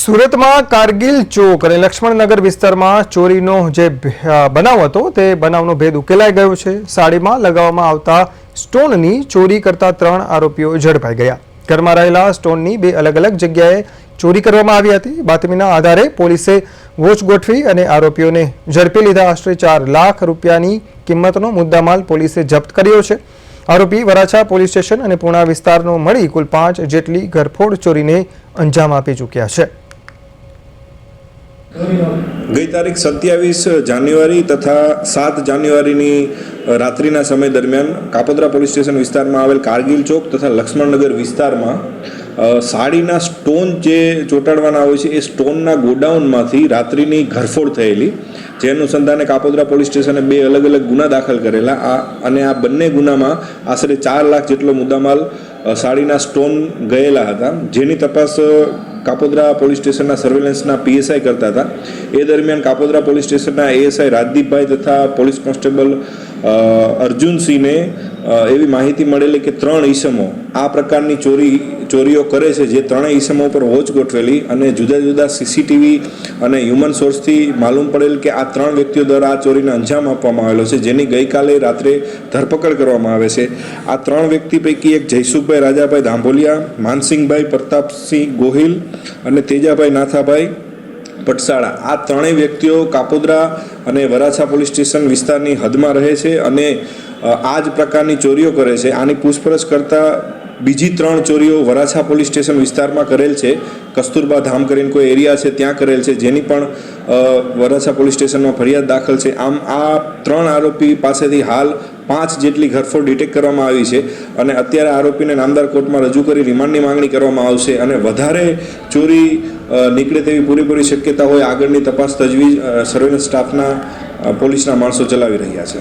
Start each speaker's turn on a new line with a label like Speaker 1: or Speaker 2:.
Speaker 1: સુરતમાં કારગિલ ચોક અને લક્ષ્મણનગર વિસ્તારમાં ચોરીનો જે બનાવ હતો, તે બનાવનો ભેદ ઉકેલાઈ ગયો છે. સાડીમાં લગાવવામાં આવતા સ્ટોનની ચોરી કરતા ત્રણ આરોપીઓ ઝડપાઈ ગયા. ઘરમાં રહેલા સ્ટોનની બે અલગ અલગ જગ્યાએ ચોરી કરવામાં આવી હતી. બાતમીના આધારે પોલીસે વોચ ગોઠવી અને આરોપીઓને ઝડપી લીધા. આશરે ચાર લાખ રૂપિયાની કિંમતનો મુદ્દામાલ પોલીસે જપ્ત કર્યો છે. આરોપી વરાછા પોલીસ સ્ટેશન અને પૂણા વિસ્તારનો મળી કુલ પાંચ જેટલી ઘરફોડ ચોરીને અંજામ આપી ચૂક્યા છે.
Speaker 2: ગઈ તારીખ સત્યાવીસ જાન્યુઆરી તથા સાત જાન્યુઆરીની રાત્રિના સમય દરમિયાન કાપોદ્રા પોલીસ સ્ટેશન વિસ્તારમાં આવેલ કારગિલ ચોક તથા લક્ષ્મણનગર વિસ્તારમાં સાડીના સ્ટોન જે ચોંટાડવાના હોય છે એ સ્ટોનના ગોડાઉનમાંથી રાત્રિની ઘરફોડ થયેલી. જે અનુસંધાને કાપોદ્રા પોલીસ સ્ટેશને બે અલગ અલગ ગુના દાખલ કરેલા. આ, અને આ બંને ગુનામાં આશરે ચાર લાખ જેટલો મુદ્દામાલ સાડીના સ્ટોન ગયેલા હતા. જેની તપાસ કાપોદ્રા પોલીસ સ્ટેશનના સર્વેલન્સના પીએસઆઈ કરતા હતા. એ દરમિયાન કાપોદ્રા પોલીસ સ્ટેશનના એએસઆઈ રાજદીપભાઈ તથા પોલીસ કોન્સ્ટેબલ અર્જુનસિંહને એવી માહિતી મળેલી કે ત્રણ ઈસમો આ પ્રકારની ચોરી ચોરીઓ કરે છે, જે ત્રણેય ઈસમો ઉપર વોચ ગોઠવેલી અને જુદા જુદા સીસીટીવી અને હ્યુમન સોર્સથી માલુમ પડેલ કે આ ત્રણ વ્યક્તિઓ દ્વારા આ ચોરીને અંજામ આપવામાં આવેલો છે, જેની ગઈકાલે રાત્રે ધરપકડ કરવામાં આવે છે. આ ત્રણ વ્યક્તિ પૈકી એક જયસુખભાઈ, રાજાભાઈ ધાંભોલિયા, માનસિંહભાઈ પ્રતાપસિંહ ગોહિલ અને તેજાભાઈ નાથાભાઈ પટસાળા. આ ત્રણેય વ્યક્તિઓ કાપોદ્રા અને વરાછા પોલીસ સ્ટેશન વિસ્તારની હદમાં રહે છે અને આ જ પ્રકારની ચોરીઓ કરે છે. આની પૂછપરછ કરતા બીજી ત્રણ ચોરીઓ વરાછા પોલીસ સ્ટેશન વિસ્તારમાં કરેલ છે. કસ્તુરબા ધામ કરીને કોઈ એરિયા છે, ત્યાં કરેલ છે. જેની પણ વરાછા પોલીસ સ્ટેશનમાં ફરિયાદ દાખલ છે. આમ, આ ત્રણ આરોપી પાસેથી હાલ પાંચ જેટલી ઘરફોડ ડિટેક્ટ કરવામાં આવી છે અને અત્યારે આરોપીને નામદાર કોર્ટમાં રજૂ કરી રિમાન્ડની માંગણી કરવામાં આવશે અને વધારે ચોરી નીકળે તેવી પૂરેપૂરી શક્યતા હોય, આગળની તપાસ તજવીજ સર્વેલન્સ સ્ટાફના પોલીસના માણસો ચલાવી રહ્યા છે.